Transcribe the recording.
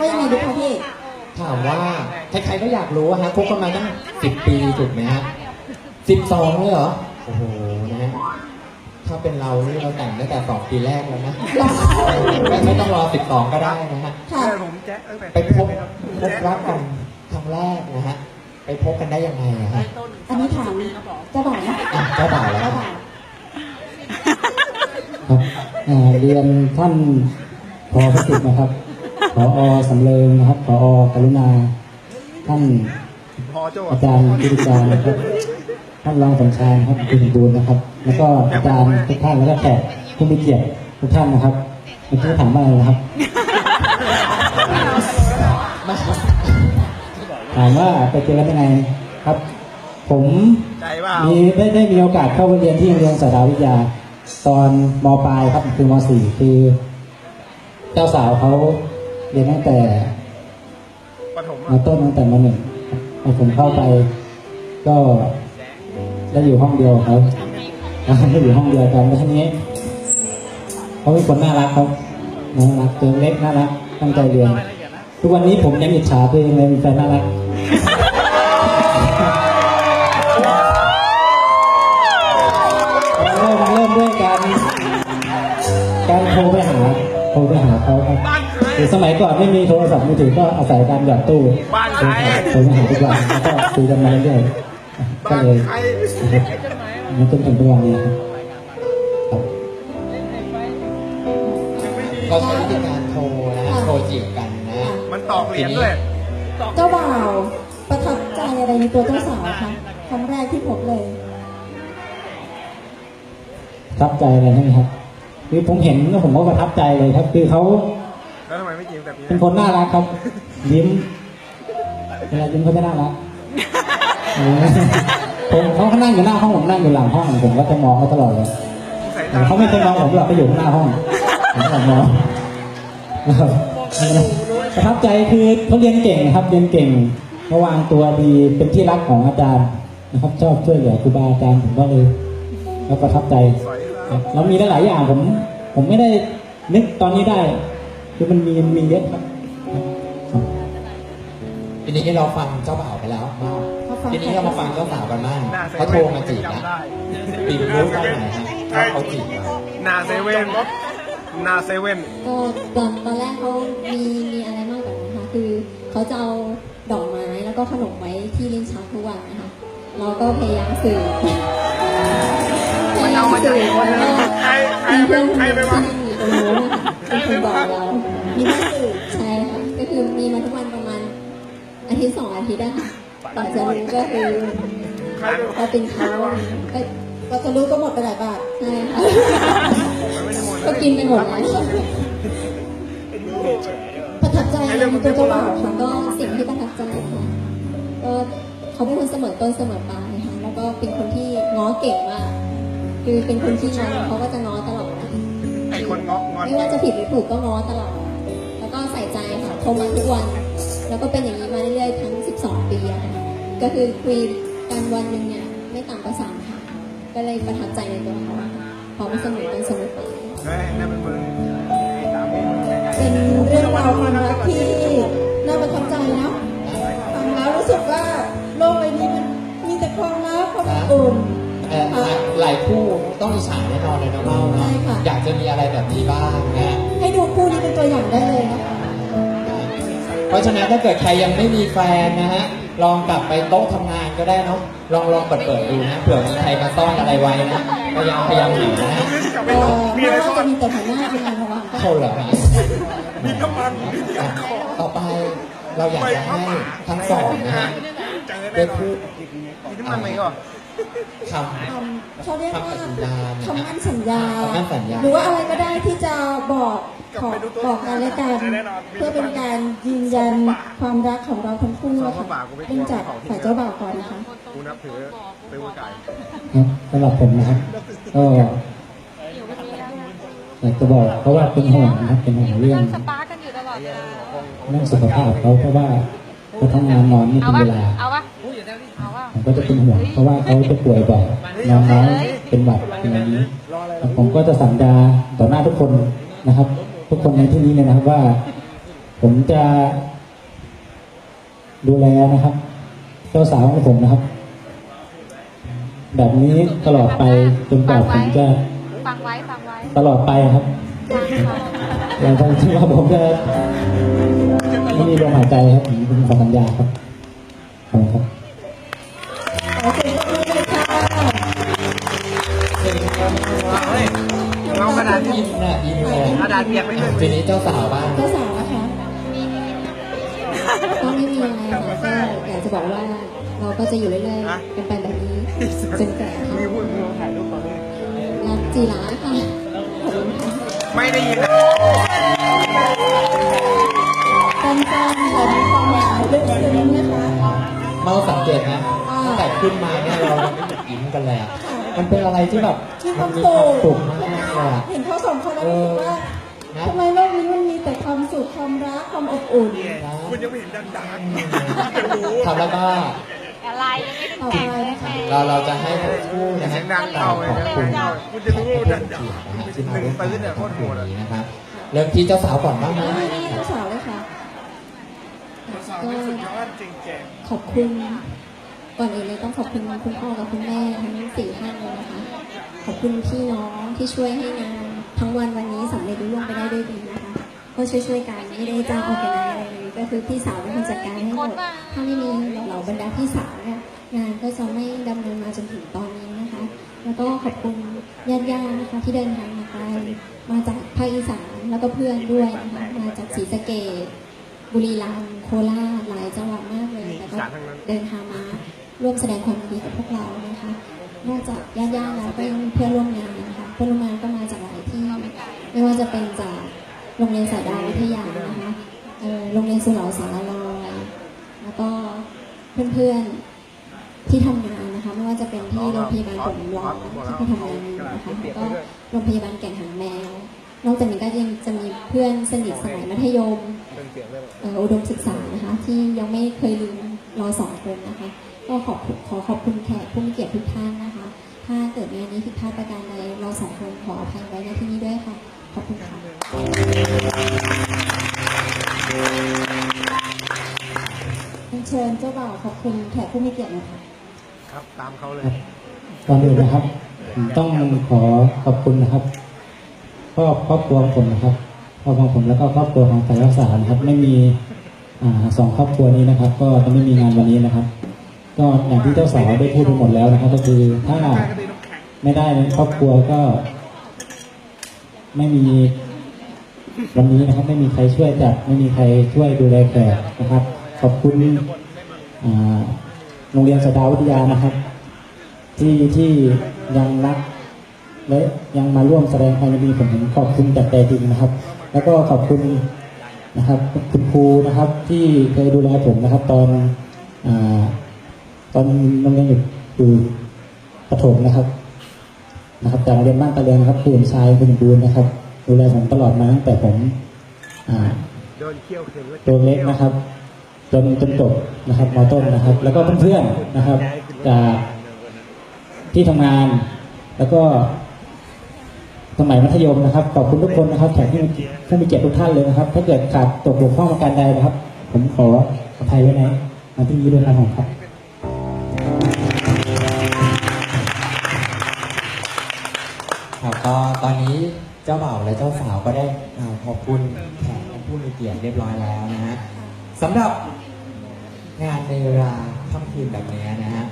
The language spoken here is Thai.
ว่ายังไงดีคะพี่ถามว่าใครๆก็อยากรู้อะฮะคบกันมาตั้งสิบปีถูกไหมฮะสิบสองเลยเหรอ โอ้โหนะฮะถ้าเป็นเรานี่เราแต่งตั้งแต่สองปีแรกแล้วนะ ไม่ไม่ต้องรอสิบสองก็ได้นะฮะ ค่ะผมแจ๊คตั้งแต่ไปพบพบรักกันครั้งแรกนะฮะ ไปพบกันได้ยังไงอะฮะอันนี้ถามเจ้าบ่าวนะอะเจ้าบ่าวแล้วเจ้าบ่าวครับอ่าเรียนท่านพอพระสิทธิ์นะครับ พอสำเริงนะครับพอกรุณา ท่านพอโจ้อาจารย์กิติการนะครับ ท่านรองสมชายนะครับคุณสมบูรณ์นะครับ แล้วก็อาจารย์ทุกท่านแล้วก็แขกผู้มีเกียรติทุกท่านนะครับเมื่อกี้ถามว่าอะไรนะครับถามว่าไปเจอกันยังไงครับ ผมใจเปล่ามีได้ได้มีโอกาสเข้าไปเรียนที่โรงเรียนสถาวิทยา ตอนมปลายครับคือมสี่คือ เจ้าสาวเขา เรียนตั้งแต่ปฐมมต้นตั้งแต่มหนึ่งพอผมเข้าไป ก็ได้อยู่ห้องเดียวกับเขาได้อยู่ห้องเดียวกันแล้วทีนี้เขาเป็นคนน่ารักครับน่ารักตัวเล็กน่ารักตั้งใจเรียนทุกวันนี้ผมยังอิจฉาตัวเองเลยมีแฟนน่ารักเริ่มเริ่มด้วยการการโทรไปหาโทร คือสมัยก่อนไม่มีโทรศัพท์มือถือก็อาศัยการหยอดตู้บ้านใคร โทรไปหาทุกวันแล้วก็คุยกันมาเรื่อยๆก็บ้านเลยใครมันจนถึงทุกวันนี้ครับครับก็ใช้วิธีการโทรนะฮะโทรจีบกันนะฮะมันตอกเหรียญด้วย เจ้าบ่าวประทับใจอะไรในตัวเจ้าสาวคะครั้งแรกที่พบเลย ประทับใจอะไรใช่ไหมครับ คือผมเห็นแล้วผมก็ประทับใจเลยครับ คือเขา แล้วทำไมไม่จีบแต่ปีเป็นคนน่ารักครับ ยิ้มเวลายิ้มเขาจะน่ารักเออผมเขานั่งอยู่หน้าห้องผมนั่งอยู่หลังห้องผมก็จะมองเขาตลอดเลยใส่แต่ตาเขาไม่เคยมองผมหรอกเขาอยู่ข้างหน้าห้องผมก็มองประทับใจคือเขาเรียนเก่งนะครับเรียนเก่งเขาวางตัวดีเป็นที่รักของอาจารย์นะครับ ชอบช่วยเหลือครูบาอาจารย์ผมก็เลยก็ประทับใจสอยครับแล้วมีหลายๆอย่างผม ผมไม่ได้นึกตอนนี้ได้ คือมันมีมีเยอะครับครับทีนี้เราฟังเจ้าบ่าวไปแล้วมากเขาฟังทีนี้เรามาฟังเจ้าสาวกันบ้างหน้าเซเขาโทรเว่นมาจีบแล้วจำได้ปีมรู้ตอนไหนฮะว่าเขาจีบเราหนาเซเว่นหนาเซเว่นก็ตอนตอนแรกเขามีมีอะไรมากกว่านั้นค่ะคือเขาจะเอาดอกไม้แล้วก็ขนมไว้ที่ลิ้นชักทุกวันนะคะเราก็พยายามสื่อพยายามสื่อว่าใครใครมีไปเพื่อนใครไปวะที่นั่งอยู่ตรงนู้นนะ คะเป็นคนบอกเรา มีมาสื่อใช่ค่ะก็คือมีมาทุกวันประมาณอาทิตย์สองอาทิตย์อะค่ะต่อจะรู้ก็คือใครไปวะก็เป็นเขาเอ้ยก็จะรู้ก็หมดไปหลายบาทใช่ค่ะก็กินไปหมดแล้วประทับใจในตัวเจ้าบ่าวค่ะก็สิ่งที่ประทับใจค่ะก็เขาเป็นคนเสมอต้นเสมอปลายค่ะแล้วก็เป็นคนที่ง้อเก่งมากคือเป็นคนที่ง้อเขาก็จะง้อตลอด ไอ้คนงอกงอนไม่ว่าจะผิดหรือถูกก็ง้อตลอด แล้วก็ใส่ใจค่ะโทรมาทุกวัน แล้วก็เป็นอย่างนี้มาเรื่อยๆทั้ง 12 ปีอะค่ะก็คือคุยกันวันหนึ่งเนี่ยไม่ต่ำกว่าสามครั้งก็เลยประทับใจในตัวเขาอะค่ะเพราะมันเสมอต้นเสมอปลายเฮ้ยนั่นเป็นมึงสามีมึงเป็นเรื่องราวความรักที่น่าประทับใจเนาะฟังแล้วรู้สึกว่าโลกใบนี้มันมีแต่ความรักความอบอุ่น เอ่อหลายคู่ต้องอิจฉาแน่นอนเลยนะเมาเนาะใช่ค่ะ อยากจะมีอะไรแบบนี้บ้างนะ ให้ดูคู่นี้เป็นตัวอย่างได้เลยนะคะ เพราะฉะนั้นถ้าเกิดใครยังไม่มีแฟนนะฮะ ลองกลับไปโต๊ะทำงานก็ได้เนาะลองลองเปิดเปิดดูนะเผื่อมีใครมาซ่อนอะไรไว้นะพยายามพยายามหานะฮะกลับไปเอ่ต่ออมีไม่อะไรว่าซ่อจะนมีแต่หัวหน้าเป็นงานระหว่างก็เขาเหรอฮะมีน้ำมันมียาคอต่อไปเราอยากจะให้ทั้งสองนะฮะเจอได้แน่นอนพูด มีน้ำมันไหมก่อน คทำเขาเรียกว่าคำสัญญาเนี่ยคำมั่นสัญญา คำมั่นสัญญา หรือว่าอะไรก็ได้ที่จะบอกขอบอกกันและกันเพื่อเป็นการยืนยันความรักของเราทั้งคู่อะค่ะเริ่มจากฝ่ายเจ้าบ่าวก่อนนะคะกูนับถือเป็นผู้ไก่ครับสำหรับผมนะครับก็อยากจะบอกเพราะว่าเป็นห่วงนะครับเป็นห่วงเรื่องสปาร์กกันอยู่ตลอดเวลาเรื่องสุขภาพเขาเพราะว่าเขาทำงานนอนไม่เอาเป็นปะเวลา ผมก็จะเป็นห่วงเพราะว่าเขาจะป่วยบ่อยนอนน้อยเป็นหวัดเป็นอะไรนี้ ผมก็จะสัญญาต่อหน้าทุกคนนะครับ ทุกคนในที่นี้เลยนะครับว่าผผมจะ ดูแลนะครับเจ้าสาวของผมนะครับ แบบนี้ตลอดไปจนกว่าผมจะฟังไว้ฟังไว้ตลอดไปครับฟังค่ะอย่างตรงที่ว่าผมจะไม่มีลมหายใจครับผมเป็นขอสัญญาครับขอบคุณครับ เฮ้ยเอากระดาษอินน่ะอินเลยกระดาษเปียกไม่ด้วยทีนี้เจ้าสาวบ้างเจ้าสาวนะคะก็ไม่มีอะไรค่ะก็อยากจะบอกว่าเราก็จะอยู่เรื่อยๆกันไปแบบนี้จนแก่ค่ะมีพูดมีถ่ายรูปตอนนี้รักจีราค่ะขอบคุณค่ะไม่ได้ยินนะสั้นๆแต่มีความหมายลึกซึ้งนะคะเมาสังเกตนะอ่าตั้งแต่ขึ้นมาเนี่ยเราอินกันเลยอะ มันเป็นอะไรที่แบบมีคมัวานมมีสุความขสุขมากๆเลยอะ เห็นเขาสองคนแล้วรู้สึกว่านะ ทำไมโลกนี้มันมีแต่ความสุขความรักความอบอุ่นคุณยังไม่เห็นดังทำแล้วก็อะไรยังไม่ได้ต่อแต่งไปเลยนะคะ เราเราจะให้ทั้งคู่นะเสีฮะยงดังเข้าเลยขอบนะคุณคุณจะรู้ว่าดังเกียรตินะฮะที่หมานึ่งร่วมปืนเนี่ยโคตรโหดในอะนี้นะครับเริ่มที่เจ้าสาวก่อนบ้างไหมนี่เจ้าสาวเลยค่ะ สาวไม่สุดยอดจริงแกขอบคุณ ก่อนอื่นเลยต้องขอบคุณคุณพ่อกับคุณแม่ทั้งสี่ท่านเลยนะคะ ขอบคุณพี่น้องที่ช่วยให้งานทั้งวันวันนี้สำเร็จรุ่งไปได้ด้วยดีนะคะ ก็ช่วยช่วยๆกันไม่ได้จ้างออแกไนอะไรเลยก็คือพี่สาวเป็นคนจัดการให้หมด ถ้าไม่มีเหล่าบรรดาพี่สาวเนี่ยงานก็จะไม่ดำเนินมาจนถึงตอนนี้นะคะ แล้วก็ขอบคุณญาติๆนะคะที่เดินทางมาไกลมาจากภาคอีสานแล้วก็เพื่อนด้วยนะคะมาจากศรีสะเกษบุรีรัมย์โคราชหลายจังหวัดมากเลยแต่ก็เดินทางมา ร่วมแสดงความดีกับพวกเรานะคะนอกจากญาติๆแล้วก็ยังเพื่อนร่วมงานนะคะเพื่อนร่วมงานก็มาจากหลายที่ไม่ว่าจะเป็นจากโรงเรียนสายดาววิทยานะคะโรงเรียนสุเหร่าสารลอยแล้วก็เพื่อนๆที่ทำงานนะคะ ไม่ว่าจะเป็นที่โรงพยาบาลผมรองที่ไปทำงานนะคะแล้วก็โรงพยาบาลแก่งหางแมวนอกจากนี้ก็ยังจะมีเพื่อนสนิทสมัยมัธยมอุดมศึกษานะคะ ที่ยังไม่เคยลืมรอสองคนนะคะ ก็ขอบคุณขอขอบคุณแขกผู้มีเกียรติทุกท่านนะคะ ถ้าเกิดงานนี้ผิดพลาดประการใดเราสองคนขออภัยไว้ในที่นี้ด้วยค่ะ ขอบคุณค่ะเชิญเจ้าบ่าวขอบคุณแขกผู้มีเกียรตินะคะครับตามเขาเลยก่อนอื่นนะครับผมต้องขอขอบคุณนะครับครอบครอบครัวของผมนะครับครอบครัวของผมแล้วก็ครอบครัวของสายรักษานะครับ ไม่มีอ่าสองครอบครัวนี้นะครับ ก็จะไม่มีงานวันนี้นะครับ ก็อย่างที่เจ้าสาวได้พูดไปหมดแล้วนะครับ ก็คือถ้าไม่ได้ในครอบครัวก็ ไม่มีวันนี้นะครับ ไม่มีใครช่วยจัดไม่มีใครช่วยดูแลแขกนะครับ ขอบคุณโรงเรียนสดาวิทยานะครับ ที่ที่ยังรักและยังมาร่วมแสดงความยินดีผมผมขอบคุณจากใจจริงนะครับ แล้วก็ขอบคุณนะครับคุณครูนะครับ ที่เคยดูแลผมนะครับ ตอนอา ตอนโรงเรียนอยู่อยู่ประถมนะครับ นะครับจากโรงเรียนบ้านตะเลียงนะครับครูชายคุณบูลนะครับ ดูแลผมตลอดมาตั้งแต่ผมโดนเขี้ยวเข็มตัวเล็กนะครับจนจนจบนะครับมต้นนะครับ แล้วก็เพื่อนๆนะครับ จากที่ทำงาน แล้วก็สมัยมัธยมนะครับ ขอบคุณทุกคนนะครับแขกที่มีผู้มีเกียรติทุกท่านเลยนะครับ ถ้าเกิดขาดตกบกพร่องประการใดนะครับ ผมขออภัยไว้ในที่นี้ด้วยนะครับ ครับก็ตอนนี้เจ้าบ่าวและเจ้าสาวก็ได้อ่าขอบคุณแขกและผู้มีเกียรติเรียบร้อยแล้วนะฮะสำหรับงานในเวลาค่ำคืนแบบนี้นะฮะ